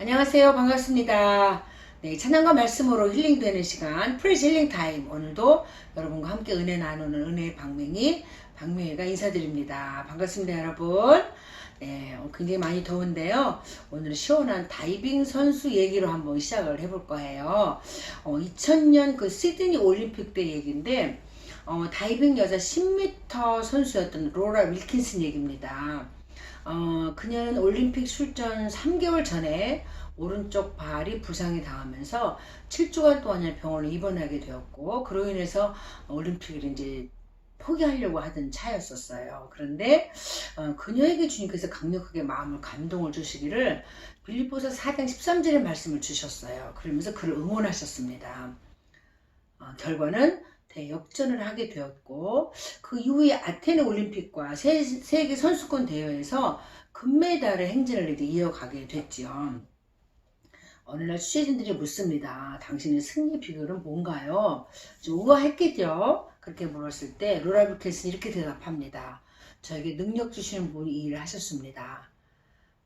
안녕하세요. 반갑습니다. 네, 찬양과 말씀으로 힐링되는 시간, 프레즈 힐링 타임. 오늘도 여러분과 함께 은혜 나누는 은혜의 방맹이, 방맹이가 인사드립니다. 반갑습니다, 여러분. 네, 어, 굉장히 많이 더운데요. 오늘은 시원한 다이빙 선수 얘기로 한번 시작을 해볼 거예요. 어, 2000년 그 시드니 올림픽 때 얘기인데, 어, 다이빙 여자 10m 선수였던 로라 윌킨슨 얘기입니다. 어, 그녀는 올림픽 출전 3개월 전에 오른쪽 발이 부상이 당하면서 7주간 동안 병원에 입원하게 되었고 그로 인해서 올림픽을 이제 포기하려고 하던 차였었어요. 그런데 어, 그녀에게 주님께서 강력하게 마음을 감동을 주시기를 빌립보서 4장 13절의 말씀을 주셨어요. 그러면서 그를 응원하셨습니다. 어, 결과는 대역전을 하게 되었고 그 이후에 아테네 올림픽과 세, 세계 선수권 대회에서 금메달의 행진을 이제 이어가게 됐지요. 어느 날 취재진들이 묻습니다. 당신의 승리 비결은 뭔가요? 좀 우아했겠죠? 그렇게 물었을 때 로라 비켓은 이렇게 대답합니다. 저에게 능력 주시는 분이 이 일을 하셨습니다.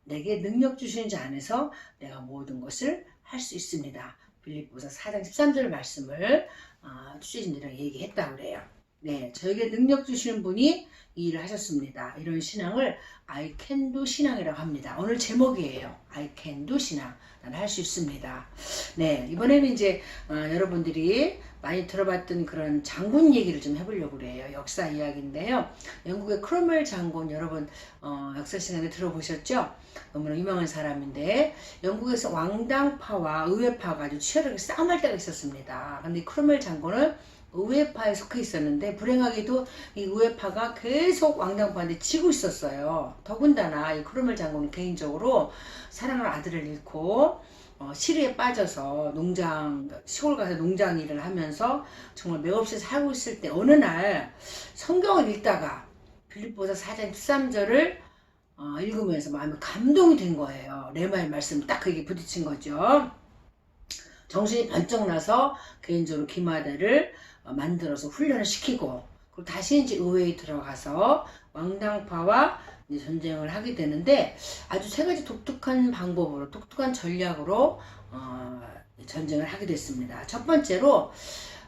내게 능력 주시는 자 안에서 내가 모든 것을 할 수 있습니다. 빌립보서 4장 13절 말씀을 아, 취재진들이랑 얘기했다고 그래요. 네, 저에게 능력 주시는 분이 이 일을 하셨습니다. 이런 신앙을 I can do 신앙이라고 합니다. 오늘 제목이에요. I can do 신앙. 난할수 있습니다. 네, 이번에는 이제 어, 여러분들이 많이 들어봤던 그런 장군 얘기를 좀 해보려고 그래요. 역사 이야기인데요. 영국의 크로멜 장군 여러분 어, 역사 시간에 들어보셨죠? 너무나 유명한 사람인데 영국에서 왕당파와 의회파가 아주 치열하게 싸움할 때가 있었습니다. 근데 크로멜 장군은 의회파에 속해 있었는데 불행하게도 이 의회파가 계속 왕당파한테 지고 있었어요. 더군다나 이 크로멜 장군은 개인적으로 사랑하는 아들을 잃고 어, 시리에 빠져서 농장 시골 가서 농장 일을 하면서 정말 맥없이 살고 있을 때 어느 날 성경을 읽다가 빌립보서 4장 13절을 어, 읽으면서 마음이 감동이 된 거예요. 레마의 말씀 딱 그게 부딪힌 거죠. 정신이 번쩍 나서 개인적으로 어, 만들어서 훈련을 시키고 그리고 다시 이제 의회에 들어가서 왕당파와 전쟁을 하게 되는데 아주 세 가지 독특한 방법으로 독특한 전략으로 어, 전쟁을 하게 됐습니다. 첫 번째로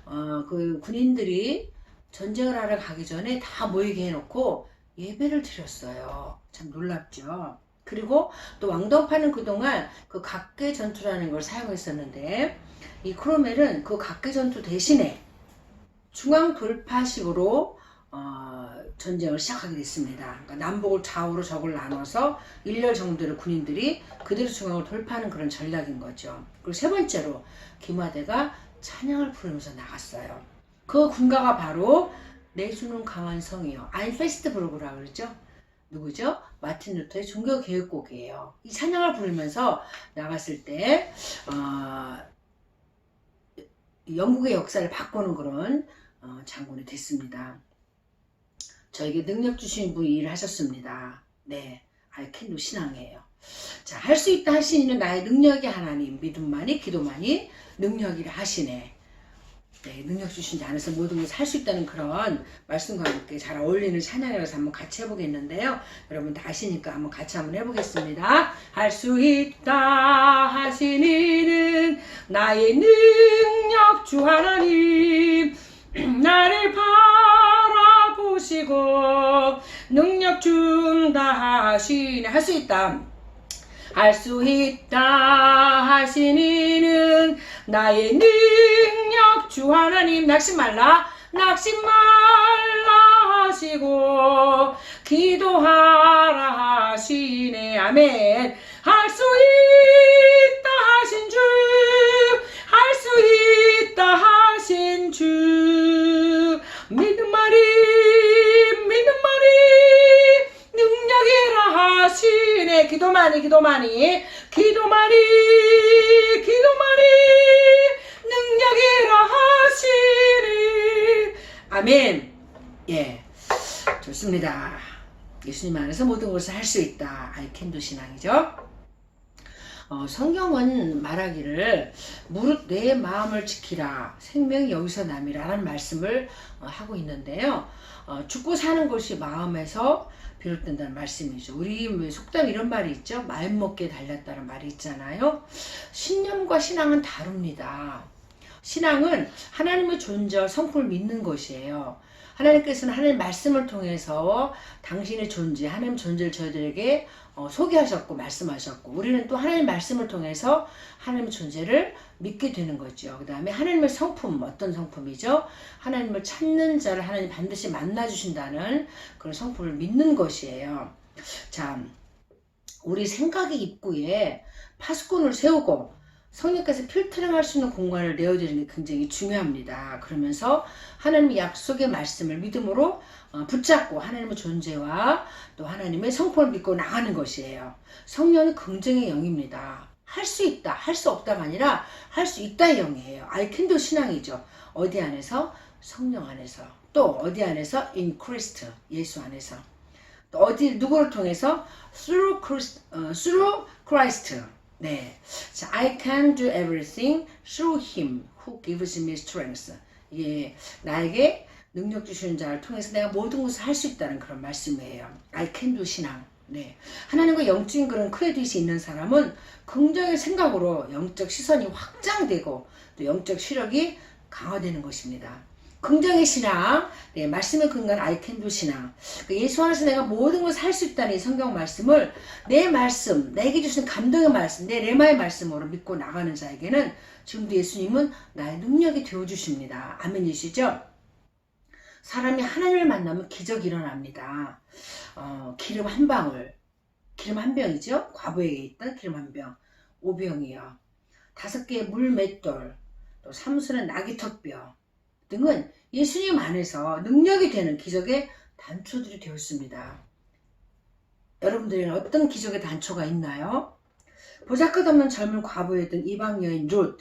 어, 그 군인들이 전쟁을 하러 가기 전에 다 모이게 해놓고 예배를 드렸어요. 참 놀랍죠. 그리고 또 왕당파는 그동안 그 각계 전투라는 걸 사용했었는데 이 크로멜은 그 각계 전투 대신에 중앙 돌파식으로 어, 전쟁을 시작하게 됐습니다. 그러니까 남북을 좌우로 적을 나눠서 일렬 정도의 군인들이 그대로 중앙을 돌파하는 그런 전략인 거죠. 그리고 세 번째로 김화대가 찬양을 부르면서 나갔어요. 그 군가가 바로 내주는 강한 성이요. 아인페스트브르그라 그러죠. 누구죠? 마틴 루터의 종교 개혁곡이에요. 이 찬양을 부르면서 나갔을 때 어, 영국의 역사를 바꾸는 그런 어, 장군이 됐습니다. 저에게 능력 주신 분이 일을 하셨습니다. 네, 알켄도 신앙이에요. 자, 할 수 있다 하시는 나의 능력이 하나님, 믿음만이, 기도만이 능력이라 하시네. 네, 능력 주신 자 안에서 모든 것을 할 수 있다는 그런 말씀과 함께 잘 어울리는 찬양이라서 한번 같이 해보겠는데요. 여러분 다 아시니까 한번 같이 한번 해보겠습니다. 할 수 있다 하시니는 나의 능력 주 하나님 나를 바라보시고 능력 준다 하시네. 할 수 있다. 할 수 있다 하시니는 나의 능력. 주 하나님 낙심 말라. 낙심 말라 하시고 기도하라 하시네. 아멘. 할 수 있다 하신 주. 할 수 있다 기도만이 기도만이 기도만이 기도만이 능력이라 하시니. 아멘. 예. 좋습니다. 예수님 안에서 모든 것을 할 수 있다. 아이캔도 신앙이죠? 어, 성경은 말하기를 무릇 내 마음을 지키라. 생명이 여기서 남이라는 말씀을 어, 하고 있는데요. 어, 죽고 사는 것이 마음에서 비롯된다는 말씀이죠. 우리 왜 속담 이런 말이 있죠. 마음먹기에 달렸다는 말이 있잖아요. 신념과 신앙은 다릅니다. 신앙은 하나님의 존재와 성품을 믿는 것이에요. 하나님께서는 하나님 말씀을 통해서 당신의 존재, 하나님 존재를 저희들에게 어, 소개하셨고 말씀하셨고 우리는 또 하나님 말씀을 통해서 하나님의 존재를 믿게 되는 거죠. 그 다음에 하나님의 성품 어떤 성품이죠? 하나님을 찾는 자를 하나님 반드시 만나 주신다는 그런 성품을 믿는 것이에요. 자, 우리 생각의 입구에 파수꾼을 세우고 성령께서 필터링할 수 있는 공간을 내어드리는 게 굉장히 중요합니다. 그러면서 하나님의 약속의 말씀을 믿음으로 어, 붙잡고 하나님의 존재와 또 하나님의 성품을 믿고 나가는 것이에요. 성령이 긍정의 영입니다. 할 수 있다, 할 수 없다가 아니라 할 수 있다의 영이에요. Do 신앙이죠. 어디 안에서? 성령 안에서. 또 어디 안에서? in Christ, 예수 안에서. 또 어디 누구를 통해서? through Christ, 어, through Christ. 네. 자, I can do everything through him who gives me strength. 예, 나에게 능력 주시는 자를 통해서 내가 모든 것을 할 수 있다는 그런 말씀이에요. I can do 신앙. 네. 하나님과 영적인 그런 크레딧이 있는 사람은 긍정의 생각으로 영적 시선이 확장되고 또 영적 시력이 강화되는 것입니다. 긍정의 신앙, 네, 말씀의 근간 do 신앙. 그 예수 안에서 내가 모든 것을 할수 있다는 이 성경 말씀을 내 말씀, 내게 주신 감동의 말씀, 내 레마의 말씀으로 믿고 나가는 자에게는 지금도 예수님은 나의 능력이 되어 주십니다. 아멘이시죠? 사람이 하나님을 만나면 기적이 일어납니다. 어, 기름 한 방울, 기름 한 병이죠? 과부에게 있던 기름 한 병, 오병이요. 다섯 개의 물 맷돌, 또 삼수는 나귀 턱뼈 등은 예수님 안에서 능력이 되는 기적의 단초들이 되었습니다. 여러분들에게는 어떤 기적의 단초가 있나요? 보잘것없는 젊은 과부였던 이방 여인 룻.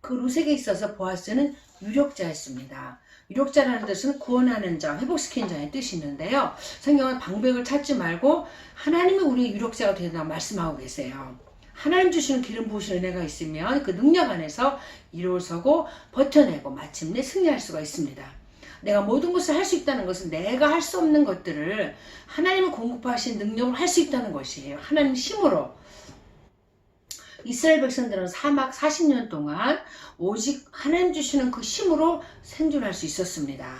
그 룻에게 있어서 보아스는 유력자였습니다. 유력자라는 뜻은 구원하는 자, 회복시키는 자의 뜻이 있는데요. 성경은 방백을 찾지 말고 하나님이 우리의 유력자가 되다고 말씀하고 계세요. 하나님 주시는 기름 부으시는 은혜가 있으면 그 능력 안에서 이루어서고 버텨내고 마침내 승리할 수가 있습니다. 내가 모든 것을 할 수 있다는 것은 내가 할 수 없는 것들을 하나님이 공급하신 능력을 할 수 있다는 것이에요. 하나님 힘으로. 이스라엘 백성들은 사막 40년 동안 오직 하나님 주시는 그 힘으로 생존할 수 있었습니다.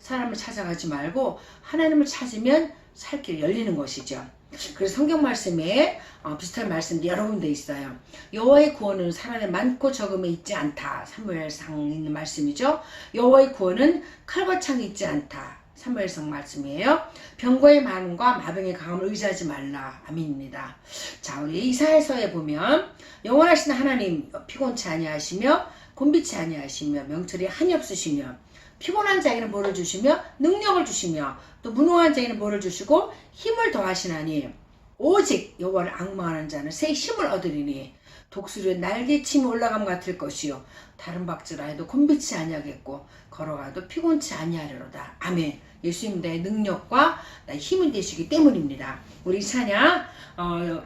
사람을 찾아가지 말고 하나님을 찾으면 살길 열리는 것이죠. 그래서 성경 말씀에 어, 비슷한 말씀이 여러 군데 있어요. 여호와의 구원은 사람의 많고 적음에 있지 않다. 사무엘상 있는 말씀이죠. 여호와의 구원은 칼과 창이 있지 않다. 사무엘상 말씀이에요. 병거의 많음과 마병의 강함을 의지하지 말라. 아민입니다. 자, 우리 이사야서에 보면 영원하신 하나님 피곤치 아니하시며 곤비치 아니하시며 명철이 한이 없으시며 피곤한 자에게는 뭐를 주시며 능력을 주시며 또 무능한 자에게는 뭐를 주시고 힘을 더하시나니 오직 여호와를 악망하는 자는 새 힘을 얻으리니 독수리의 날개침이 올라감 같을 것이요 다른 박지라 해도 곤비치 아니하겠고 걸어가도 피곤치 아니하리로다. 아멘. 예수님 나의 능력과 나의 힘이 되시기 때문입니다. 우리 찬양 어,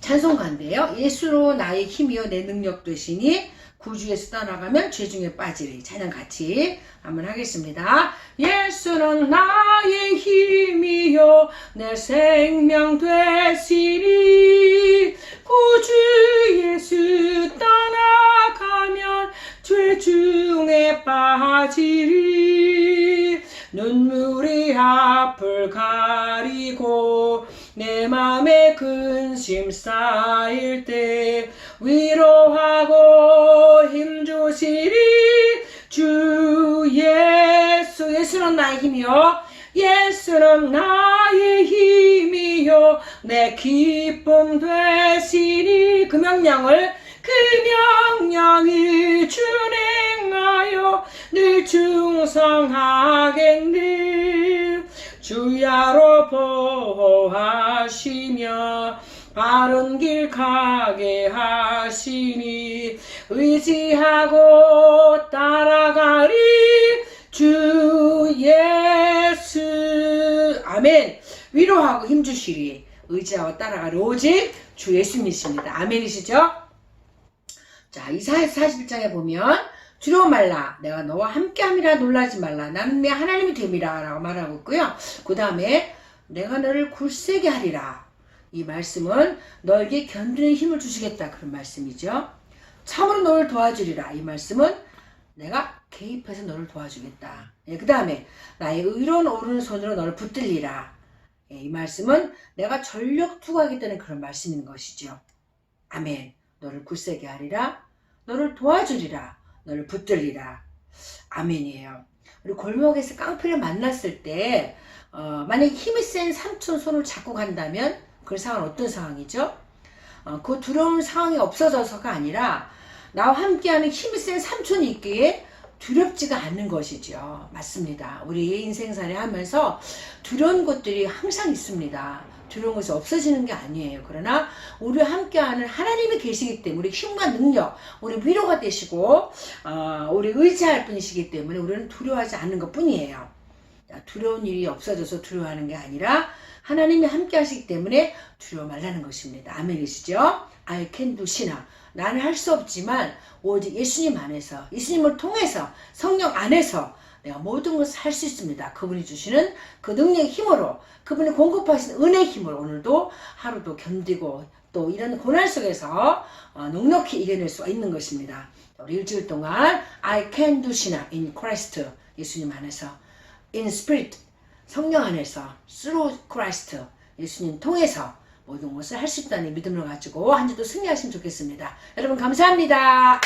찬송가인데요. 예수로 나의 힘이요 내 능력 되시니 구주에서 떠나가면 죄중에 빠지리 찬양 같이 한번 하겠습니다. 예수는 나의 힘이요. 내 생명 되시리. 구주 예수 떠나가면 죄중에 빠지리. 눈물이 앞을 가리고 내 맘에 근심 쌓일 때 위로하 힘이요? 예수는 나의 힘이요. 내 기쁨 되시니 그 명령을 그 명령을 준행하여 늘 충성하겠네 주야로 보호하시며 바른 길 가게 하시니 의지하고 따라가리. 주 아멘 위로하고 힘주시리 의지하고 따라가리 오직 주 예수님이십니다 아멘이시죠? 자 이사야서 41장에 보면 두려워 말라 내가 너와 함께함이라 놀라지 말라 나는 내 하나님이 됨이라 라고 말하고 있고요 그 다음에 내가 너를 굳세게 하리라. 이 말씀은 너에게 견디는 힘을 주시겠다. 그런 말씀이죠. 참으로 너를 도와주리라. 이 말씀은 내가 개입해서 너를 도와주겠다. 그 다음에 나의 의로운 오른손으로 너를 붙들리라. 예, 이 말씀은 내가 전력 투구하겠다는 그런 말씀인 것이죠. 아멘. 너를 굳세게 하리라. 너를 도와주리라. 너를 붙들리라. 아멘이에요. 우리 골목에서 깡패를 만났을 때 어, 만약 힘이 센 삼촌 손을 잡고 간다면 그 상황은 어떤 상황이죠? 어, 그 두려운 상황이 없어져서가 아니라 나와 함께하는 힘이 센 삼촌이 있기에 두렵지가 않는 것이죠. 맞습니다. 우리 인생살이 하면서 두려운 것들이 항상 있습니다. 두려운 것이 없어지는 게 아니에요. 그러나 우리와 함께하는 하나님이 계시기 때문에 우리 힘과 능력, 우리 위로가 되시고 어, 우리 의지할 분이시기 때문에 우리는 두려워하지 않는 것 뿐이에요. 두려운 일이 없어져서 두려워하는 게 아니라 하나님이 함께 하시기 때문에 두려워 말라는 것입니다. 아멘이시죠? I can do 신앙. 나는 할 수 없지만 오직 예수님 안에서 예수님을 통해서 성령 안에서 내가 모든 것을 할 수 있습니다. 그분이 주시는 그 능력의 힘으로 그분이 공급하신 은혜의 힘으로 오늘도 하루도 견디고 또 이런 고난 속에서 어, 넉넉히 이겨낼 수가 있는 것입니다. 우리 일주일 동안 I can do 신앙 in Christ 예수님 안에서 in spirit 성령 안에서 through Christ 예수님 통해서 모든 것을 할 수 있다는 믿음을 가지고 한 주도 승리하시면 좋겠습니다. 여러분 감사합니다.